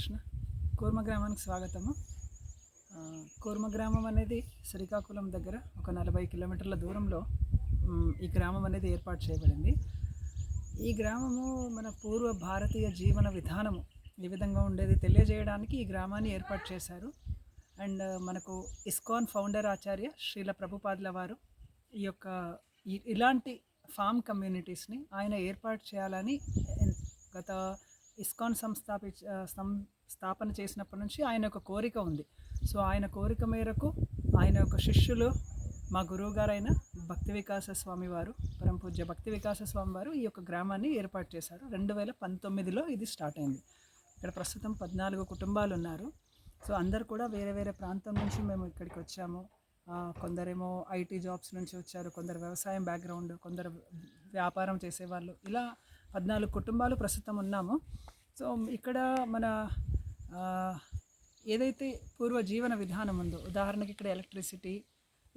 శ్రీకృష్ణ కూర్మ గ్రామానికి స్వాగతము. కూర్మ గ్రామం అనేది శ్రీకాకుళం దగ్గర ఒక నలభై కిలోమీటర్ల దూరంలో ఈ గ్రామం అనేది ఏర్పాటు చేయబడింది. ఈ గ్రామము మన పూర్వ భారతీయ జీవన విధానము. ఏ విధంగా ఉండేది తెలియజేయడానికి ఈ గ్రామాన్ని ఏర్పాటు చేశారు. అండ్ మనకు ఇస్కాన్ ఫౌండర్ ఆచార్య శ్రీల ప్రభుపాదుల వారు ఈ యొక్క ఇలాంటి ఫామ్ కమ్యూనిటీస్ని ఆయన ఏర్పాటు చేయాలని గత ఇస్కాన్ సంస్థాపి సం స్థాపన చేసినప్పటి నుంచి ఆయన యొక్క కోరిక ఉంది. సో ఆయన కోరిక మేరకు ఆయన యొక్క శిష్యులు మా గురువు గారైన భక్తి వికాస స్వామి వారు పరమ పూజ్య భక్తి వికాస స్వామి వారు ఈ యొక్క గ్రామాన్ని ఏర్పాటు చేశారు. రెండు వేల పంతొమ్మిదిలో ఇది స్టార్ట్ అయింది. ఇక్కడ ప్రస్తుతం పద్నాలుగు కుటుంబాలు ఉన్నారు. సో అందరు కూడా వేరే వేరే ప్రాంతం నుంచి మేము ఇక్కడికి వచ్చాము. కొందరేమో ఐటీ జాబ్స్ నుంచి వచ్చారు కొందరు వ్యవసాయం బ్యాక్గ్రౌండ్ కొందరు వ్యాపారం చేసేవాళ్ళు. ఇలా పద్నాలుగు కుటుంబాలు ప్రస్తుతం ఉన్నాము. సో ఇక్కడ మన ఏదైతే పూర్వ జీవన విధానం ఉందో ఉదాహరణకి ఇక్కడ ఎలక్ట్రిసిటీ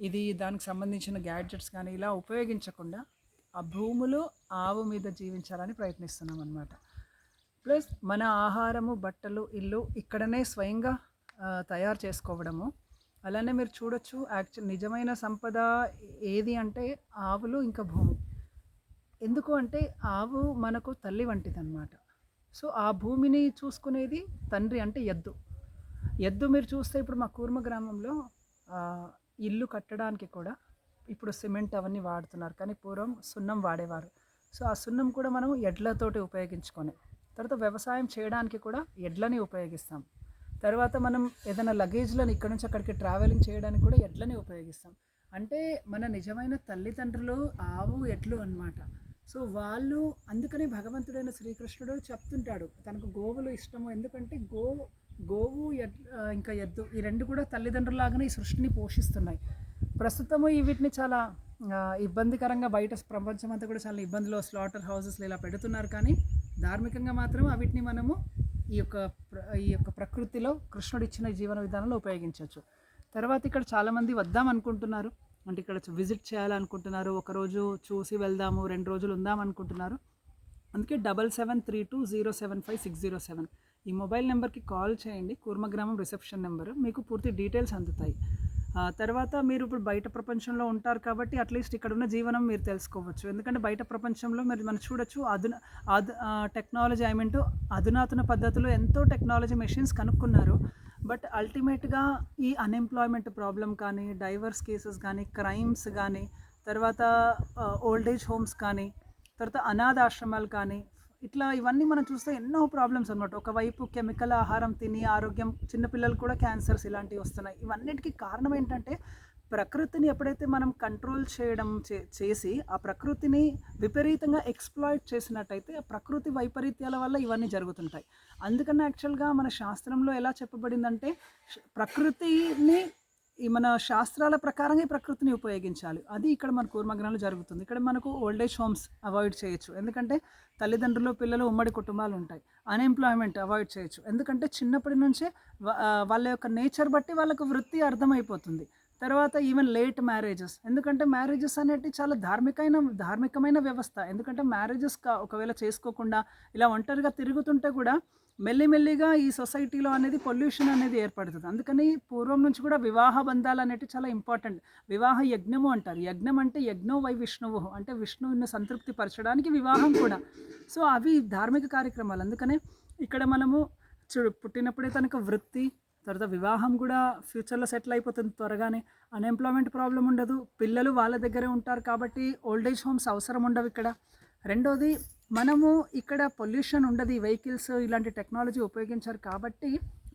ఇది దానికి సంబంధించిన గ్యాడ్జెట్స్ కానీ ఇలా ఉపయోగించకుండా ఆ భూములు ఆవు మీద జీవించాలని ప్రయత్నిస్తున్నాం అనమాట ప్లస్ మన ఆహారము బట్టలు ఇల్లు ఇక్కడనే స్వయంగా తయారు చేసుకోవడము. అలానే మీరు చూడొచ్చు యాక్చువల్ నిజమైన సంపద ఏది అంటే ఆవులు ఇంకా భూమి. ఎందుకు అంటే ఆవు మనకు తల్లి వంటిది అనమాట సో ఆ భూమిని చూసుకునేది తండ్రి అంటే ఎద్దు. ఎద్దు మీరు చూస్తే ఇప్పుడు మా కూర్మ గ్రామంలో ఇల్లు కట్టడానికి కూడా ఇప్పుడు సిమెంట్ అవన్నీ వాడుతున్నారు. కానీ పూర్వం సున్నం వాడేవారు. సో ఆ సున్నం కూడా మనం ఎడ్లతోటి ఉపయోగించుకొని తర్వాత వ్యవసాయం చేయడానికి కూడా ఎడ్లని ఉపయోగిస్తాం. తర్వాత మనం ఏదైనా లగేజ్లను ఇక్కడ నుంచి అక్కడికి ట్రావెలింగ్ చేయడానికి కూడా ఎడ్లని ఉపయోగిస్తాం. అంటే మన నిజమైన తల్లిదండ్రులు ఆవు ఎడ్లు అన్నమాట. సో వాళ్ళు అందుకనే భగవంతుడైన శ్రీకృష్ణుడు చెప్తుంటాడు తనకు గోవులు ఇష్టము. ఎందుకంటే గో గోవు ఇంకా ఎద్దు ఈ రెండు కూడా తల్లిదండ్రులాగానే ఈ సృష్టిని పోషిస్తున్నాయి. ప్రస్తుతము ఈ వీటిని చాలా ఇబ్బందికరంగా బయట ప్రపంచం అంతా కూడా చాలా ఇబ్బందులు స్లాటర్ హౌసెస్లు ఇలా పెడుతున్నారు. కానీ ధార్మికంగా మాత్రం వీటిని మనము ఈ యొక్క ప్ర- ఈ యొక్క ప్రకృతిలో కృష్ణుడు ఇచ్చిన జీవన విధానంలో ఉపయోగించవచ్చు. తర్వాత ఇక్కడ చాలామంది వద్దాం అనుకుంటున్నారు. అంటే ఇక్కడ విజిట్ చేయాలనుకుంటున్నారు. ఒకరోజు చూసి వెళ్దాము రెండు రోజులు ఉందాం అనుకుంటున్నారు. అందుకే double seven three two zero seven five six zero seven ఈ మొబైల్ నెంబర్కి కాల్ చేయండి. కూర్మగ్రామం రిసెప్షన్ నెంబర్ మీకు పూర్తి డీటెయిల్స్ అందుతాయి. ఆ, తర్వాత మీరు ఇప్పుడు బయట ప్రపంచంలో ఉంటారు కాబట్టి అట్లీస్ట్ ఇక్కడ ఉన్న జీవనం మీరు తెలుసుకోవచ్చు. ఎందుకంటే బయట ప్రపంచంలో మీరు మనం చూడొచ్చు అధున అధు టెక్నాలజీ ఐ మీన్ అధునాతన పద్ధతిలో ఎంతో టెక్నాలజీ మెషిన్స్ కనుక్కున్నారు. బట్ అల్టిమేట్గా ఈ అన్ఎంప్లాయ్మెంట్ ప్రాబ్లం కానీ డైవర్స్ కేసెస్ కానీ క్రైమ్స్ కానీ తర్వాత ఓల్డ్ ఏజ్ హోమ్స్ కానీ తర్వాత అనాథ ఆశ్రమాలు కానీ ఇట్లా ఇవన్నీ మనం చూస్తే ఎన్నో ప్రాబ్లమ్స్ అనమాట ఒకవైపు కెమికల్ ఆహారం తిని ఆరోగ్యం చిన్నపిల్లలు కూడా క్యాన్సర్స్ ఇలాంటివి వస్తున్నాయి. ఇవన్నిటికీ కారణం ఏంటంటే ప్రకృతిని ఎప్పుడైతే మనం కంట్రోల్ చేయడం చే- చేసి ఆ ప్రకృతిని విపరీతంగా ఎక్స్ప్లాయిట్ చేసినట్టయితే ఆ ప్రకృతి వైపరీత్యాల వల్ల ఇవన్నీ జరుగుతుంటాయి. అందుకని యాక్చువల్గా మన శాస్త్రంలో ఎలా చెప్పబడిందంటే ప్రకృతిని ఈ మన శాస్త్రాల ప్రకారంగా ఈ ప్రకృతిని ఉపయోగించాలి. అది ఇక్కడ మన కూర్మగ్రంలో జరుగుతుంది. ఇక్కడ మనకు ఓల్డ్ ఏజ్ హోమ్స్ అవాయిడ్ చేయొచ్చు. ఎందుకంటే తల్లిదండ్రులు పిల్లలు ఉమ్మడి కుటుంబాలు ఉంటాయి. అన్ఎంప్లాయ్మెంట్ అవాయిడ్ చేయొచ్చు. ఎందుకంటే చిన్నప్పటి నుంచే వాళ్ళ యొక్క నేచర్ బట్టి వాళ్ళకు వృత్తి అర్థమైపోతుంది. తర్వాత ఈవెన్ లేట్ మ్యారేజెస్ ఎందుకంటే మ్యారేజెస్ అనేటి చాలా ధార్మికమైన ధార్మికమైన వ్యవస్థ. ఎందుకంటే మ్యారేజెస్ ఒకవేళ చేసుకోకుండా ఇలా ఒంటరిగా తిరుగుతుంటే కూడా మెల్లిమెల్లిగా ఈ సొసైటీలో అనేది పొల్యూషన్ అనేది ఏర్పడుతుంది. అందుకని పూర్వం నుంచి కూడా వివాహ బంధాలు అనేవి చాలా ఇంపార్టెంట్ వివాహ యజ్ఞము అంటారు. యజ్ఞం అంటే యజ్ఞో వై విష్ణువు. అంటే విష్ణువుని సంతృప్తి పరచడానికి వివాహం కూడా. సో అవి ధార్మిక కార్యక్రమాలు. అందుకనే ఇక్కడ మనము చూడు పుట్టినప్పుడే తనకు వృత్తి తర్వాత వివాహం కూడా ఫ్యూచర్లో సెటిల్ అయిపోతుంది త్వరగానే. అన్ఎంప్లాయ్మెంట్ ప్రాబ్లం ఉండదు. పిల్లలు వాళ్ళ దగ్గరే ఉంటారు కాబట్టి ఓల్డ్ ఏజ్ హోమ్స్ అవసరం ఉండవు ఇక్కడ. రెండోది మనము ఇక్కడ పొల్యూషన్ ఉండదు. వెహికల్స్ ఇలాంటి టెక్నాలజీ ఉపయోగించారు కాబట్టి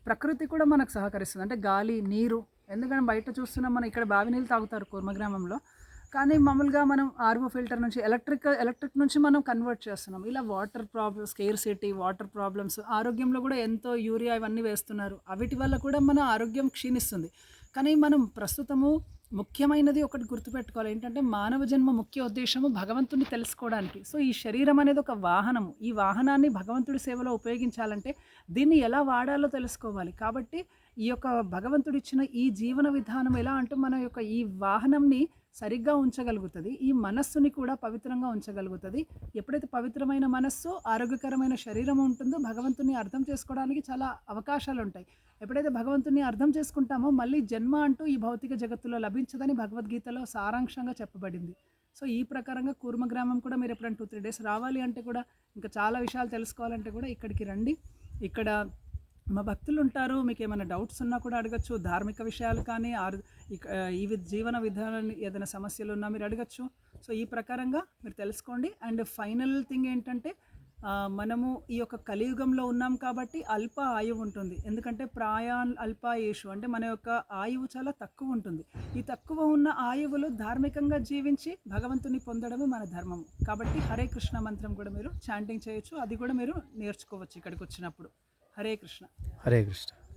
ప్రకృతి కూడా మనకు సహకరిస్తుంది. అంటే గాలి నీరు ఎందుకంటే బయట చూస్తున్నాం మనం ఇక్కడ బావి నీళ్ళు తాగుతారు కూర్మ గ్రామంలో. కానీ మామూలుగా మనం ఆర్వో ఫిల్టర్ నుంచి ఎలక్ట్రిక్ ఎలక్ట్రిక్ నుంచి మనం కన్వర్ట్ చేస్తున్నాం. ఇలా water problems scarcity water problems ఆరోగ్యంలో కూడా ఎంతో యూరియా ఇవన్నీ వేస్తున్నారు. అవిటి వల్ల కూడా మన ఆరోగ్యం క్షీణిస్తుంది. కానీ మనం ప్రస్తుతము ముఖ్యమైనది ఒకటి గుర్తుపెట్టుకోవాలి. ఏంటంటే మానవ జన్మ ముఖ్య ఉద్దేశము భగవంతుని తెలుసుకోవడానికి. సో ఈ శరీరం అనేది ఒక వాహనము. ఈ వాహనాన్ని భగవంతుడి సేవలో ఉపయోగించాలంటే దీన్ని ఎలా వాడాలో తెలుసుకోవాలి. కాబట్టి ఈ యొక్క భగవంతుడిచ్చిన ఈ జీవన విధానం ఎలా అంటే మన యొక్క ఈ వాహనంని సరిగ్గా ఉంచగలుగుతుంది. ఈ మనస్సుని కూడా పవిత్రంగా ఉంచగలుగుతుంది. ఎప్పుడైతే పవిత్రమైన మనస్సు ఆరోగ్యకరమైన శరీరం ఉంటుందో భగవంతుని అర్థం చేసుకోవడానికి చాలా అవకాశాలు ఉంటాయి ఎప్పుడైతే భగవంతుని అర్థం చేసుకుంటామో మళ్ళీ జన్మ అంటూ ఈ భౌతిక జగత్తులో లభించదని భగవద్గీతలో సారాంశంగా చెప్పబడింది. సో ఈ ప్రకారంగా కూర్మ గ్రామం కూడా మీరు ఎప్పుడైనా టూ త్రీ డేస్ రావాలి అంటే కూడా ఇంకా చాలా విషయాలు తెలుసుకోవాలంటే కూడా ఇక్కడికి రండి. ఇక్కడ మా భక్తులు ఉంటారు మీకు ఏమైనా డౌట్స్ ఉన్నా కూడా అడగచ్చు. ధార్మిక విషయాలు కానీ ఆరు ఈ వి- జీవన విధానాన్ని ఏదైనా సమస్యలు ఉన్నా మీరు అడగచ్చు. సో ఈ ప్రకారంగా మీరు తెలుసుకోండి. అండ్ ఫైనల్ థింగ్ ఏంటంటే మనము ఈ యొక్క కలియుగంలో ఉన్నాం కాబట్టి అల్ప ఆయువు ఉంటుంది. ఎందుకంటే ప్రాయాన్ అల్పాయుషు అంటే మన యొక్క ఆయువు చాలా తక్కువ ఉంటుంది. ఈ తక్కువ ఉన్న ఆయువులు ధార్మికంగా జీవించి భగవంతుని పొందడమే మన ధర్మం కాబట్టి హరే కృష్ణ మంత్రం కూడా మీరు చాంటింగ్ చేయొచ్చు. అది కూడా మీరు నేర్చుకోవచ్చు ఇక్కడికి వచ్చినప్పుడు. హరే కృష్ణ. హరే కృష్ణ.